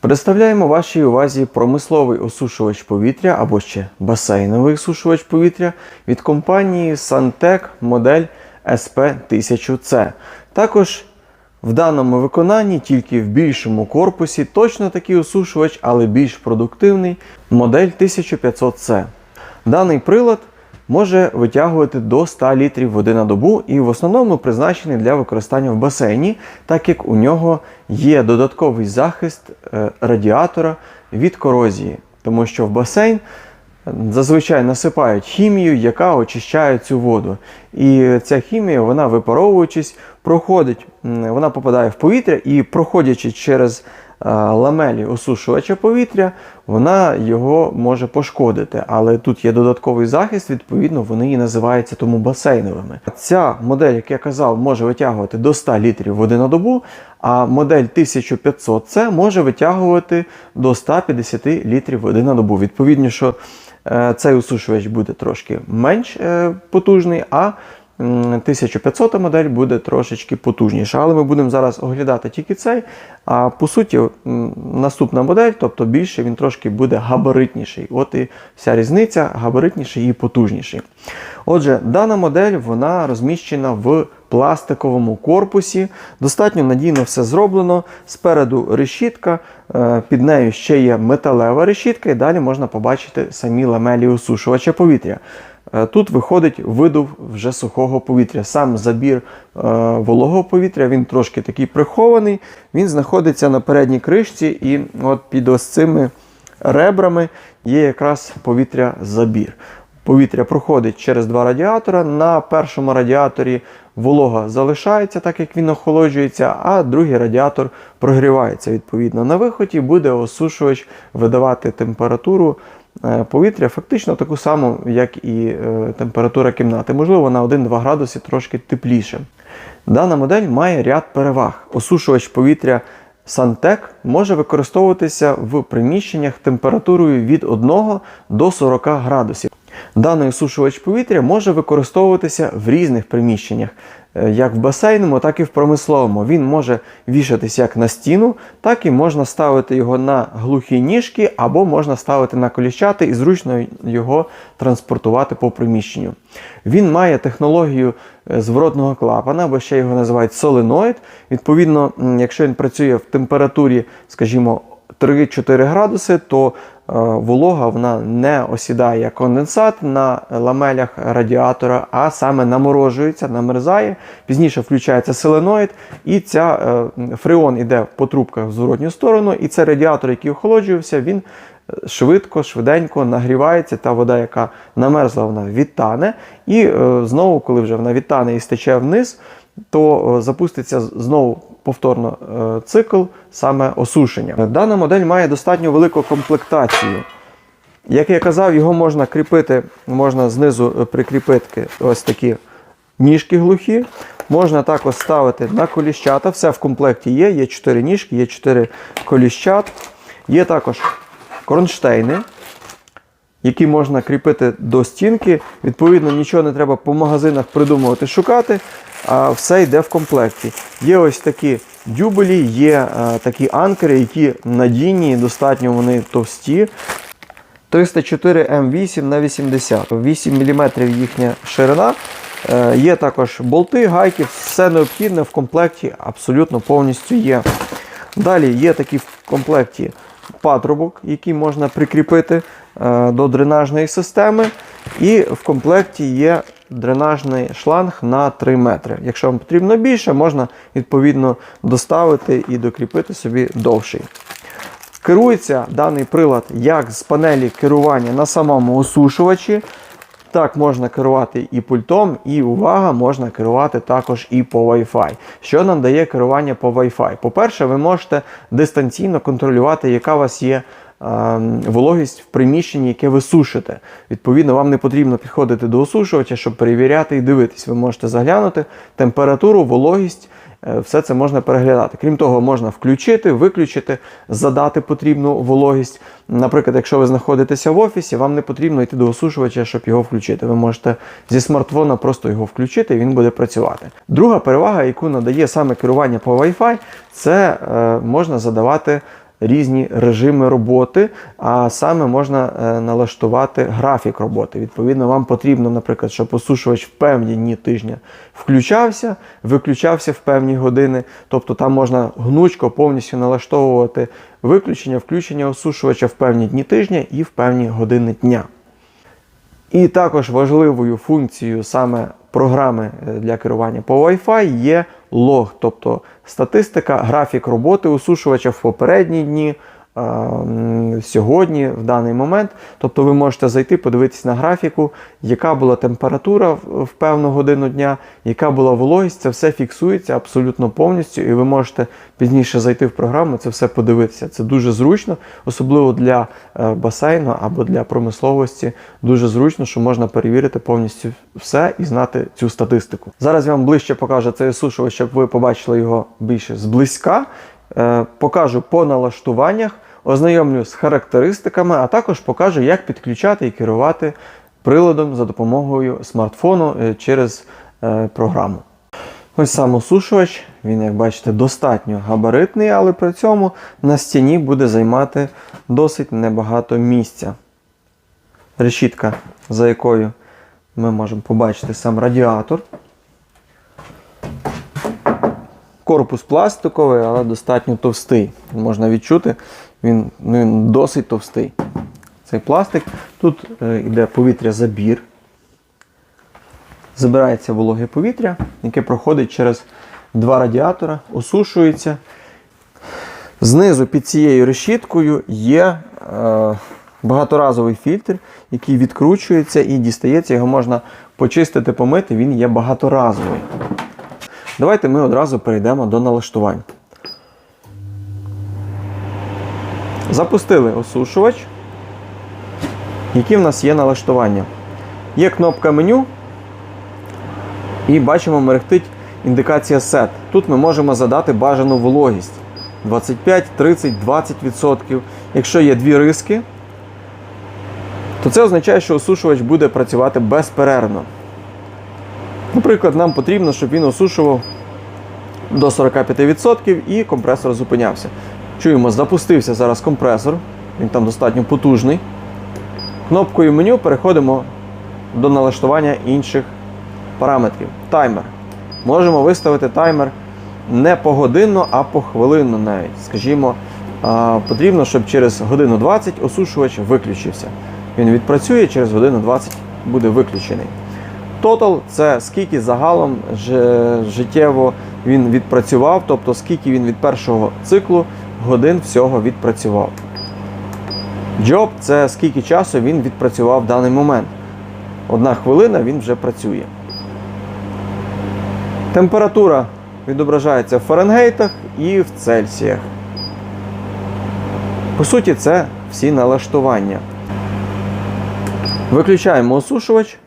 Представляємо вашій увазі промисловий осушувач повітря або ще басейновий осушувач повітря від компанії Santec модель SP1000C. Також в даному виконанні тільки в більшому корпусі точно такий осушувач, але більш продуктивний модель 1500C. Даний прилад може витягувати до 100 літрів води на добу і в основному призначений для використання в басейні, так як у нього є додатковий захист е, радіатора від корозії, тому що в басейн зазвичай насипають хімію, яка очищає цю воду. І ця хімія, вона випаровуючись, проходить, вона попадає в повітря і проходячи через е, ламелі осушувача повітря, вона його може пошкодити. Але тут є додатковий захист, відповідно, вони і називаються тому басейновими. Ця модель, як я казав, може витягувати до 100 літрів води на добу, а модель 1500 це може витягувати до 150 літрів води на добу. Відповідно, що е, цей осушувач буде трошки менш е, потужний, а 1500 модель буде трошечки потужніша. Але ми будемо зараз оглядати тільки цей. А по суті, наступна модель, тобто більше, він трошки буде габаритніший. От і вся різниця габаритніший і потужніший. Отже, дана модель вона розміщена в пластиковому корпусі. Достатньо надійно все зроблено. Спереду решітка, е, під нею ще є металева решітка, і далі можна побачити самі ламелі осушувача повітря. Е, Тут виходить видув вже сухого повітря. Сам забір е, вологого повітря він трошки такий прихований. Він знаходиться на передній кришці, і от під ось цими ребрами є якраз повітря забір. Повітря проходить через два радіатора. На першому радіаторі волога залишається, так як він охолоджується, а другий радіатор прогрівається. Відповідно, на виході буде осушувач видавати температуру повітря, фактично таку саму, як і е, температура кімнати. Можливо, на 1-2 градуси трошки тепліше. Дана модель має ряд переваг. Осушувач повітря Сантек може використовуватися в приміщеннях температурою від 1 до 40 градусів. Даний осушувач повітря може використовуватися в різних приміщеннях, е, як в басейному, так і в промисловому. Він може вішатися як на стіну, так і можна ставити його на глухі ніжки, або можна ставити на коліщати і зручно його транспортувати по приміщенню. Він має технологію е, зворотного клапана, або ще його називають соленоїд. Відповідно, якщо він працює в температурі, скажімо, 3-4 градуси, то волога вона не осідає як конденсат на ламелях радіатора, а саме наморожується, намерзає. Пізніше включається селеноїд, і ця е, фреон іде по трубках в зворотню сторону, і це радіатор, який охолоджувався, він е, швидко, швиденько нагрівається. Та вода, яка намерзла, вона відтане. І е, знову, коли вже вона відтане і стече вниз, то е, запуститься знову повторно е, цикл саме осушення. Дана модель має достатньо велику комплектацію. Як я казав, його можна кріпити, можна знизу е, прикріпити ось такі ніжки глухі. Можна також ставити на коліщата. Все в комплекті є. Є 4 ніжки, є 4 коліщат. Є також кронштейни, які можна кріпити до стінки. Відповідно, нічого не треба по магазинах придумувати, шукати, а все йде в комплекті. Є ось такі дюбелі, є е, такі анкери, які надійні, достатньо вони товсті. 304 М8 на 80, 8 мм їхня ширина. Е, Є також болти, гайки, все необхідне в комплекті абсолютно повністю є. Далі є такий в комплекті патрубок, який можна прикріпити до дренажної системи. І в комплекті є дренажний шланг на 3 метри. Якщо вам потрібно більше, можна відповідно доставити і докріпити собі довший. Керується даний прилад як з панелі керування на самому осушувачі. Так можна керувати і пультом, і увага, можна керувати також і по Wi-Fi. Що нам дає керування по Wi-Fi? По-перше, ви можете дистанційно контролювати, яка у вас є вологість в приміщенні, яке ви сушите. Відповідно, вам не потрібно підходити до осушувача, щоб перевіряти і дивитись. Ви можете заглянути температуру, вологість. е, Все це можна переглядати. Крім того, можна включити, виключити, задати потрібну вологість. Наприклад, якщо ви знаходитеся в офісі, вам не потрібно йти до осушувача, щоб його включити. Ви можете зі смартфона просто його включити і він буде працювати. Друга перевага, яку надає саме керування по Wi-Fi, це е, можна задавати різні режими роботи, а саме можна е, налаштувати графік роботи. Відповідно, вам потрібно, наприклад, щоб осушувач в певні дні тижня включався, виключався в певні години. Тобто там можна гнучко повністю налаштовувати виключення, включення осушувача в певні дні тижня і в певні години дня. І також важливою функцією саме програми е, для керування по Wi-Fi є лог, тобто статистика, графік роботи усушувача в попередні дні, сьогодні, в даний момент. Тобто ви можете зайти, подивитись на графіку, яка була температура в певну годину дня, яка була вологість, це все фіксується абсолютно повністю, і ви можете пізніше зайти в програму, це все подивитися. Це дуже зручно, особливо для е, басейну або для промисловості. Дуже зручно, що можна перевірити повністю все і знати цю статистику. Зараз я вам ближче покажу цей осушувач, щоб ви побачили його більше зблизька. Е, Покажу по налаштуваннях, ознайомлю з характеристиками, а також покажу, як підключати і керувати приладом за допомогою смартфону е, через е, програму. Ось сам осушувач, він, як бачите, достатньо габаритний, але при цьому на стіні буде займати досить небагато місця. Решітка, за якою ми можемо побачити сам радіатор. Корпус пластиковий, але достатньо товстий. Можна відчути, він, ну, він досить товстий. Цей пластик. Тут е, йде повітря забір. Забирається вологе повітря, яке проходить через два радіатора, осушується. Знизу під цією решіткою є е, багаторазовий фільтр, який відкручується і дістається. Його можна почистити, помити, він є багаторазовий. Давайте ми одразу перейдемо до налаштувань. Запустили осушувач. Які в нас є налаштування? Є кнопка меню, і бачимо, мерехтить індикація SET. Тут ми можемо задати бажану вологість 25, 30, 20%. Якщо є дві риски, то це означає, що осушувач буде працювати безперервно. Наприклад, нам потрібно, щоб він осушував до 45% і компресор зупинявся. Чуємо, запустився зараз компресор, він там достатньо потужний. Кнопкою меню переходимо до налаштування інших параметрів. Таймер. Можемо виставити таймер не погодинно, а похвилинно навіть. Скажімо, потрібно, щоб через годину 20 осушувач виключився. Він відпрацює, через годину 20 буде виключений. Total – це скільки загалом життєво він відпрацював, тобто скільки він від першого циклу годин всього відпрацював. Job – це скільки часу він відпрацював в даний момент. Одна хвилина він вже працює. Температура відображається в Фаренгейтах і в Цельсіях. По суті, це всі налаштування. Виключаємо осушувач.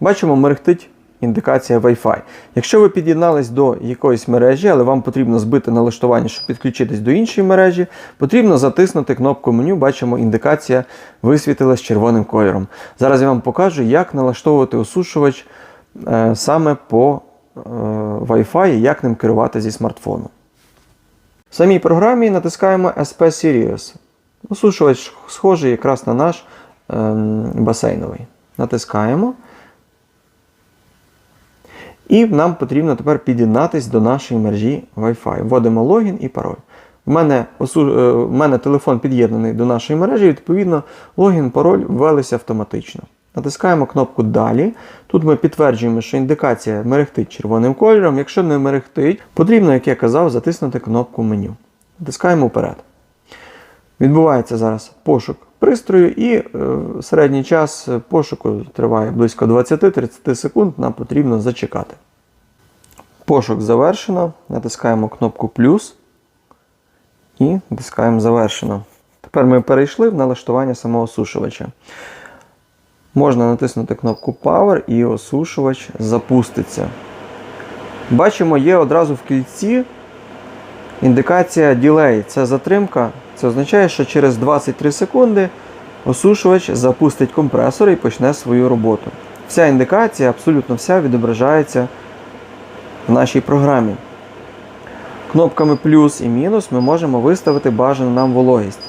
Бачимо, мерехтить індикація Wi-Fi. Якщо ви під'єднались до якоїсь мережі, але вам потрібно збити налаштування, щоб підключитись до іншої мережі, потрібно затиснути кнопку меню. Бачимо, індикація висвітилась червоним кольором. Зараз я вам покажу, як налаштовувати осушувач е, саме по е, Wi-Fi як ним керувати зі смартфону. В самій програмі натискаємо SP Sirius. Осушувач схожий якраз на наш ем, басейновий. Натискаємо. І нам потрібно тепер під'єднатись до нашої мережі Wi-Fi. Вводимо логін і пароль. У мене, осу- е, мене телефон під'єднаний до нашої мережі, відповідно, логін, пароль ввелися автоматично. Натискаємо кнопку Далі. Тут ми підтверджуємо, що індикація мерехтить червоним кольором. Якщо не мерехтить, потрібно, як я казав, затиснути кнопку меню. Натискаємо вперед. Відбувається зараз пошук пристрою, і е, середній час пошуку триває близько 20-30 секунд. Нам потрібно зачекати. Пошук завершено. Натискаємо кнопку плюс і натискаємо завершено. Тепер ми перейшли в налаштування самого осушувача. Можна натиснути кнопку Power і осушувач запуститься. Бачимо, є одразу в кільці індикація Delay. Це затримка. Це означає, що через 23 секунди осушувач запустить компресор і почне свою роботу. Вся індикація, абсолютно вся відображається в нашій програмі. Кнопками плюс і мінус ми можемо виставити бажану нам вологість.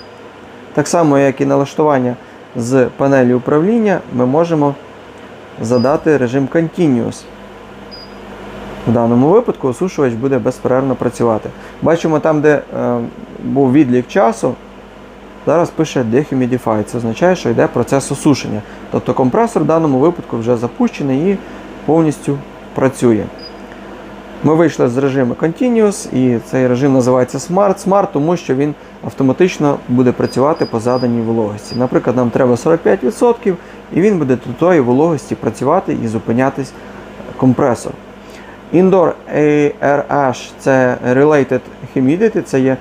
Так само, як і налаштування з панелі управління, ми можемо задати режим Continuous. В даному випадку осушувач буде безперервно працювати. Бачимо там, де е, був відлік часу, зараз пише Dehumidify. Це означає, що йде процес осушення. Тобто компресор в даному випадку вже запущений і повністю працює. Ми вийшли з режиму Continuous, і цей режим називається Smart. Smart, тому що він автоматично буде працювати по заданій вологості. Наприклад, нам треба 45%, і він буде до тої вологості працювати і зупинятись компресор. Indoor ARH це Related Humidity, це є е,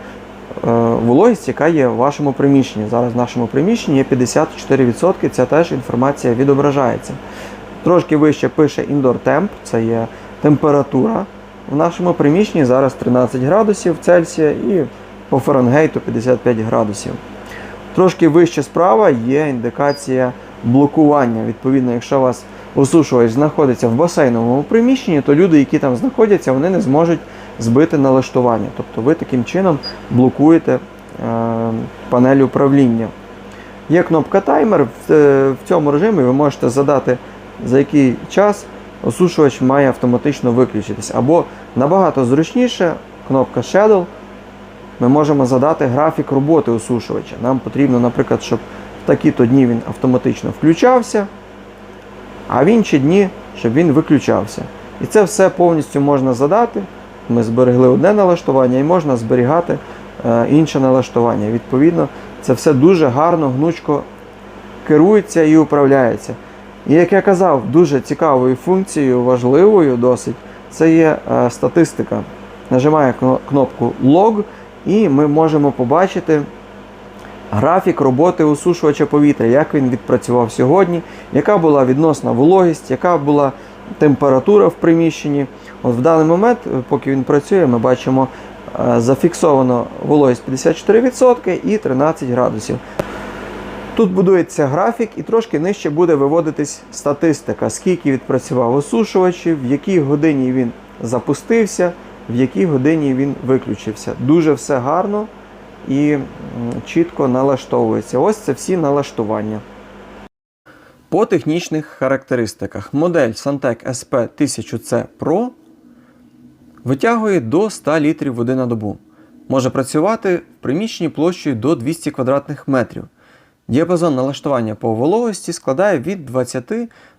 вологість, яка є в вашому приміщенні. Зараз в нашому приміщенні є 54%, ця теж інформація відображається. Трошки вище пише Indoor Temp, це є температура. В нашому приміщенні зараз 13 градусів Цельсія і по Фаренгейту 55 градусів. Трошки вище справа є індикація блокування. Відповідно, якщо у вас осушувач знаходиться в басейновому приміщенні, то люди, які там знаходяться, вони не зможуть збити налаштування. Тобто ви таким чином блокуєте е, панель управління. Є кнопка таймер. Е, в цьому режимі ви можете задати, за який час осушувач має автоматично виключитись. Або набагато зручніше, кнопка Shadow. Ми можемо задати графік роботи осушувача. Нам потрібно, наприклад, щоб в такі-то дні він автоматично включався, а в інші дні, щоб він виключався. І це все повністю можна задати. Ми зберегли одне налаштування і можна зберігати е, інше налаштування. Відповідно, це все дуже гарно, гнучко керується і управляється. І як я казав, дуже цікавою функцією, важливою досить, це є е, статистика. Нажимаю кнопку Log, і ми можемо побачити графік роботи осушувача повітря, як він відпрацював сьогодні, яка була відносна вологість, яка була температура в приміщенні. От в даний момент, е, поки він працює, ми бачимо е, зафіксовано вологість 54% і 13 градусів. Тут будується графік і трошки нижче буде виводитись статистика, скільки відпрацював осушувачів, в якій годині він запустився, в якій годині він виключився. Дуже все гарно і чітко налаштовується. Ось це всі налаштування. По технічних характеристиках модель Santec SP 1000C Pro витягує до 100 літрів води на добу. Може працювати в приміщенні площею до 200 квадратних метрів. Діапазон налаштування по вологості складає від 20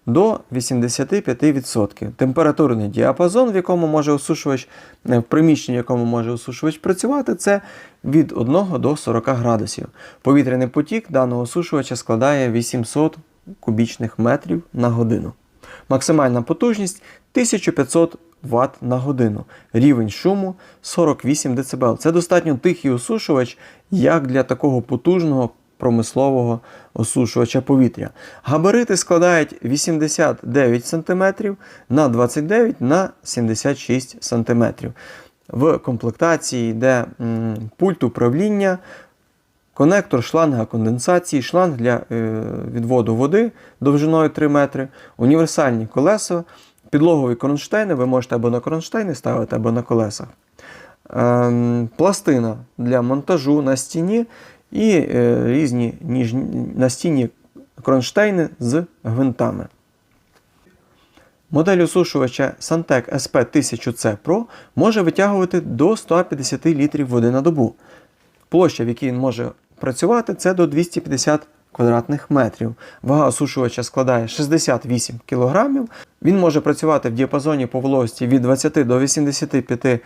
до 85%. Температурний діапазон, в якому може осушувач, е, в приміщенні, в якому може осушувач працювати, це від 1 до 40 градусів. Повітряний потік даного осушувача складає 800 кубічних метрів на годину. Максимальна потужність 1500 Вт на годину. Рівень шуму 48 дБ. Це достатньо тихий осушувач, як для такого потужного промислового осушувача повітря. Габарити складають 89 см на 29 на 76 см. В комплектації йде пульт управління, конектор шланга конденсації, шланг для е, відводу води довжиною 3 метри, універсальні колеса, підлогові кронштейни. Ви можете або на кронштейни ставити, або на колесах. Ем, пластина для монтажу на стіні і е, різні ніжні, настінні кронштейни з гвинтами. Модель осушувача Santec SP 1000C Pro може витягувати до 150 літрів води на добу. Площа, в якій він може працювати, це до 250 квадратних метрів. Вага осушувача складає 68 кг. Він може працювати в діапазоні по вологості від 20 до 85 е, е,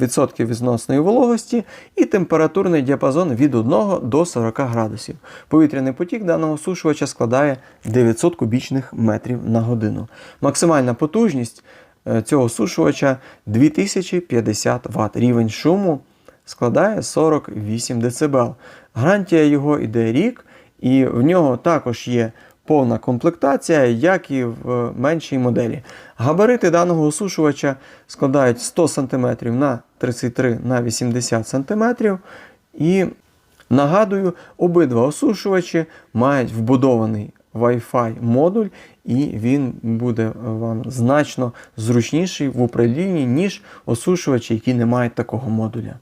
відсотків відносної вологості і температурний діапазон від 1 до 40 градусів. Повітряний потік даного осушувача складає 900 кубічних метрів на годину. Максимальна потужність е, цього осушувача 2050 Вт. Рівень шуму складає 48 дБ. Гарантія його йде рік, і в нього також є повна комплектація, як і в меншій моделі. Габарити даного осушувача складають 100 см на 33 на 80 см. І нагадую, обидва осушувачі мають вбудований Wi-Fi модуль, і він буде вам значно зручніший в управлінні, ніж осушувачі, які не мають такого модуля.